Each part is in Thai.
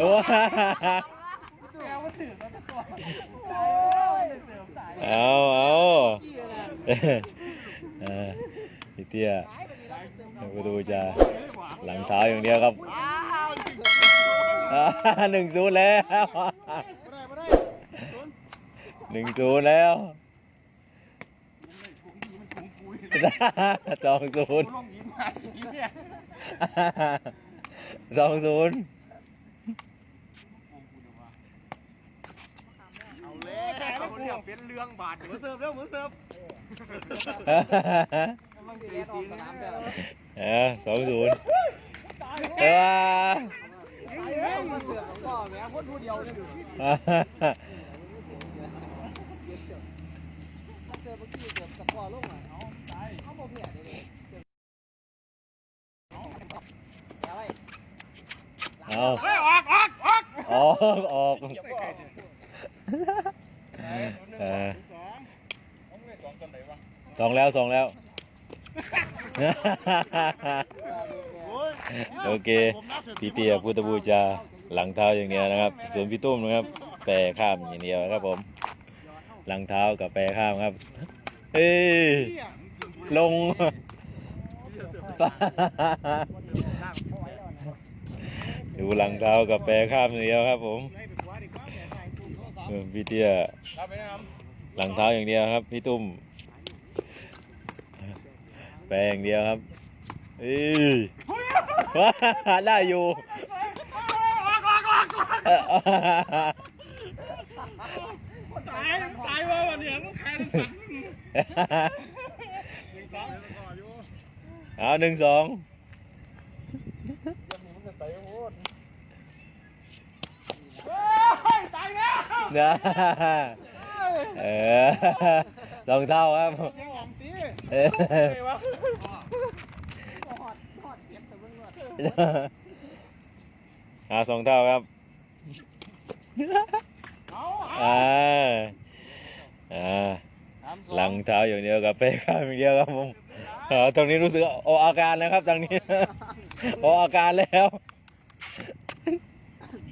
โอ้เอาเอาเออพี่เตี้ยประตูจะหลังเท้าอย่างเดียวครับหนึ่งศูนย์แล้วหนึ่งศูนย์แล้วสองศูนย์สองศูนย์ เอาเลยเอาเรื่องเป็นเรื่องบาดมือเสิร์ฟแล้วหมือเสิร์ฟมันตีตีนามเดียวเออสองศูนย์เออมาเสือกพ่อแม่คนเดียวนี่ดูมาเสือเมื่อกี้เกือบสะกอลงอะเอาตายเขาบอกเปียเลยอาไว้เอาเฮ้ยออกออกออกออกออก เออสองแล้วสองแล้ว โอเค พี่เตียพุทธบูชาหลังเท้าอย่างเดียวนะครับ ส่วนพี่ตุ้มนะครับ แปรข้ามอย่างเดียวครับผม หลังเท้ากับแปรข้ามครับ เอ้ยลงดูหลังเท้ากับแปรข้ามอย่างเดียวครับผมเออ พี่เตี้ยหลังเท้าอย่างเดียวครับ พี่ตุ้มแปรอย่างเดียวครับเอ้ยได้อยู่ตายตายว่าวันนี้มึงแข่งสันเอาหนึ่งสอง ตายแล้ว นะเออรองเท้าครับเสียงหวังตีเออเลยวะเอาสองเท้าครับเอาอ่าอ่าหลังเท้าอย่างเดียวกับเป้ข้ามอย่างเดียวครับผมเออตรงนี้รู้สึกออกอาการแล้วครับตรงนี้ออกอาการแล้ว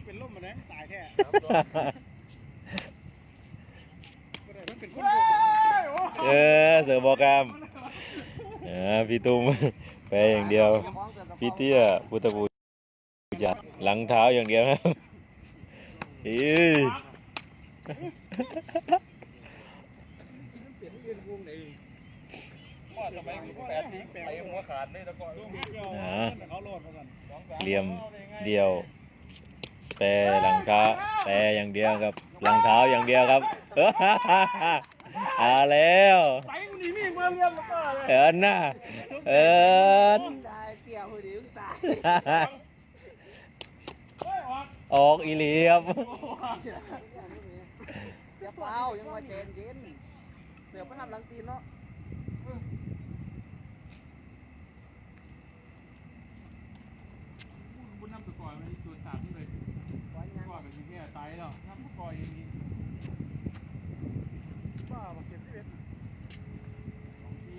เป็นล่มมาแล้วตายแท้มัน เป็นคนเออเสือบอกกามเออพี่ตุ้มไปอย่างเดียว พี่เตี้ยพุทธบูชาหลังเท้าอย่างเดียวครับอีเหลี่ยมเดียว แปรหลังเท้าแปรอย่างเดียวครับ หลังเท้าอย่างเดียวครับเอาแล้วเรียนแล้วก็เลยเอินน่ะเอินตายเกี่ยวหือดิวตาออกอีหลีครับอย่าเปล่ายังว่าเจนเย็นเสือไปทำหลังตีนเนาะบุญนำตะกอยมันชวนสามที่เลยก่อนกับที่เนี่ยตายแล้วน้ำตะกอยอย่างนี้บ้าบอกเก็บที่เบ็ดของที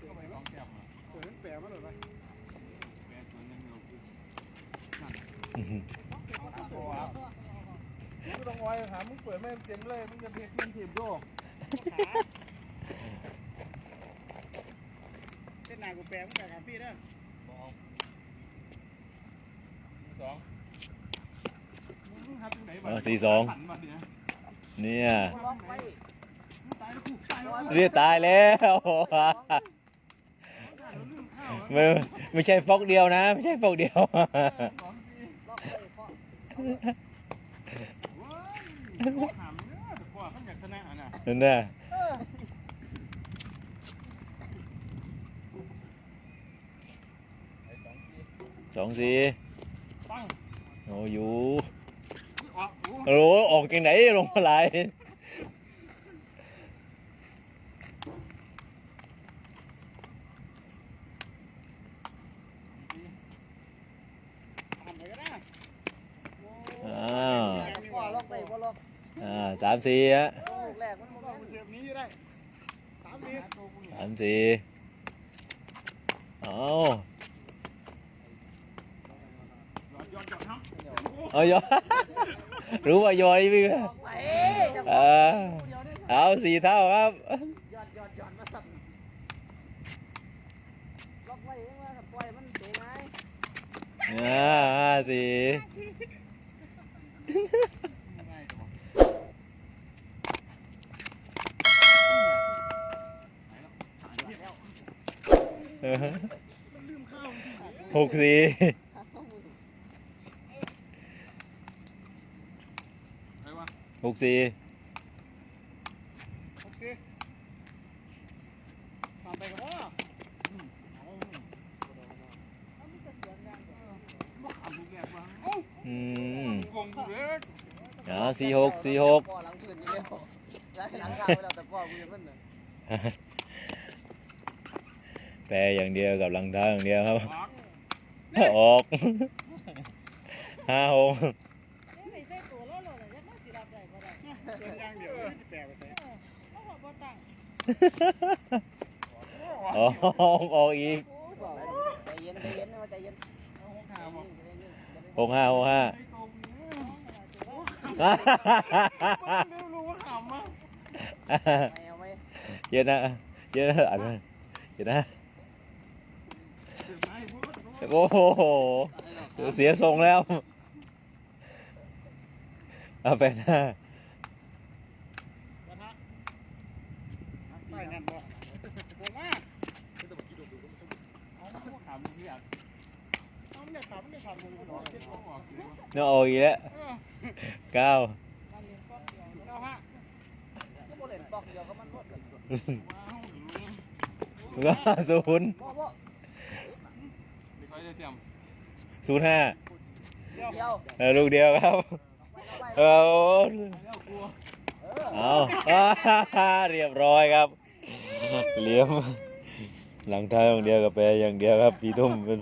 ก็ไปลองแก้มอะเปิดแปะมาเลยไปแปะส่วนยังเดียวคือ กูต้องไว้ถามมึงเปิดไม่เต็มเลยมึงจะเพียมันถีบโยกเส้นหนากูแปลงมาจากการพี่เด้อสองมึงหัดตรงไหนวะเอาสี่สอง หันมาเนี่ยเนี่ยล็อกไปตายแล้วกูตายแล้วเรียกตายแล้วไม่ไม่ใช่ฟอกเดียวนะ ไม่ใช่ฟอกเดียว สอง นี่ยแต่กว่าเขาอยากชนะสองสี่โอ้ยู่ออกโอ้โออกจากไหนลงมาไหลายทำไปก็ได้ อ้าวกว่าล็อกไปว่าล็อกอ่าสามสี่ฮะลูกแรกมันโมก็เมนต์เสียบนี้อยู่ได้สามสิบสามสี่เอาย้อนย้อนย้อนครับเอายอรู้ว่ายอยพี่ออกไปจะเออเอาสี่เท่าครับหยอดหยอดหยอดมาสั่นล็อกไว้เองว่าปล่อยมันเตะไงอ่าห้าสี่ ง่ายจังวะหกสี่หกสี่ตามไปกับว่า ทำทุกอย่างวะ อื มกงกูเล็กอ่าสี่หกสี่หกพ่อหลังพื้นนี่เร็วย้ายหลังข้าวไปแล้วแต่พ่อกูยังมันน่ะแปรอย่างเดียวกับหลังเท้าอย่างเดียวครับ ออกออกห้าหกไม่ใช่ตัวโลโลเลยยังไม่สิรับได้ก็ได้เดินย่างเดียวไม่ได้แปลไปใส่เขาบอกบ่ตั้งออกออกอีกบอกใจเย็นใจเย็นนะว่าใจเย็นเอาหกขาบอกใจเย็นใจเย็นหกห้าหกห้าไอ้ตรงนี้ ไม่รู้ว่าขำมั้งไม่เอาไม่เย็นนะเย็นนะอ่านมาเย็นนะเดี๋ยวให้พูดโอ้โหเสียทรงแล้วเอาไปหน้ากระทะใต้นั่นบ่ผมว่าเอาขำพี่อะเอาไม่ได้ถามไม่ได้ถามมึงก็บอกเอาออกสิวะเนื้อออกอีกแล้ว เก้าเก้าห้าก็บ่เล่นปอกเดียวก็มันรวดกันว้าวหรือแล้วก็ศูนย์พ่อพ่อเดี๋ยวเขาจะเตรียมศูนย์ห้าเดี๋ยวเดียวเออลูกเดียวครับไปเอาไว้เอาแล้วกลัวเออเอาเรียบร้อยครับเหลี่ยมหลังเท้าอย่างเดียวกับแปรอย่างเดียวครับพี่ตุ้มเป็น